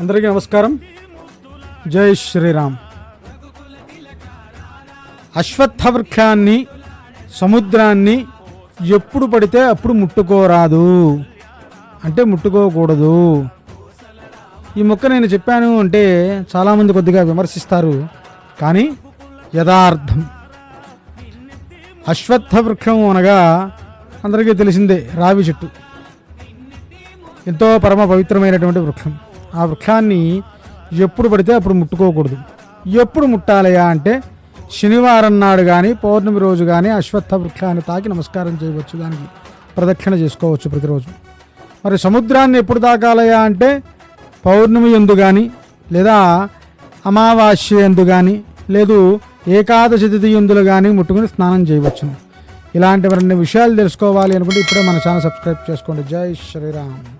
అందరికీ నమస్కారం. జై శ్రీరామ్. అశ్వత్థ వృక్షాన్ని సముద్రాన్ని ఎప్పుడు పడితే అప్పుడు ముట్టుకోరాదు. అంటే ముట్టుకోకూడదు. ఈ మొక్క నేను చెప్పాను అంటే చాలామంది కొద్దిగా విమర్శిస్తారు. కానీ యథార్థం. అశ్వత్థ వృక్షం అనగా అందరికీ తెలిసిందే రావి చెట్టు. ఎంతో పరమ పవిత్రమైనటువంటి వృక్షం. ఆ వృక్షాన్ని ఎప్పుడు పడితే అప్పుడు ముట్టుకోకూడదు. ఎప్పుడు ముట్టాలయా అంటే శనివారం నాడు కానీ పౌర్ణమి రోజు కానీ అశ్వత్థ వృక్షాన్ని తాకి నమస్కారం చేయవచ్చు. దానికి ప్రదక్షిణ చేసుకోవచ్చు ప్రతిరోజు. మరి సముద్రాన్ని ఎప్పుడు తాకాలయా అంటే పౌర్ణమి ఎందు కానీ లేదా అమావాస్య ఎందు కానీ లేదు ఏకాదశి తిథి ఎందులు కానీ ముట్టుకుని స్నానం చేయవచ్చును ఇలాంటివన్నీ విషయాలు తెలుసుకోవాలి అనుకుంటే ఇప్పుడే మన ఛానల్ సబ్స్క్రైబ్ చేసుకోండి. జై శ్రీరామ్.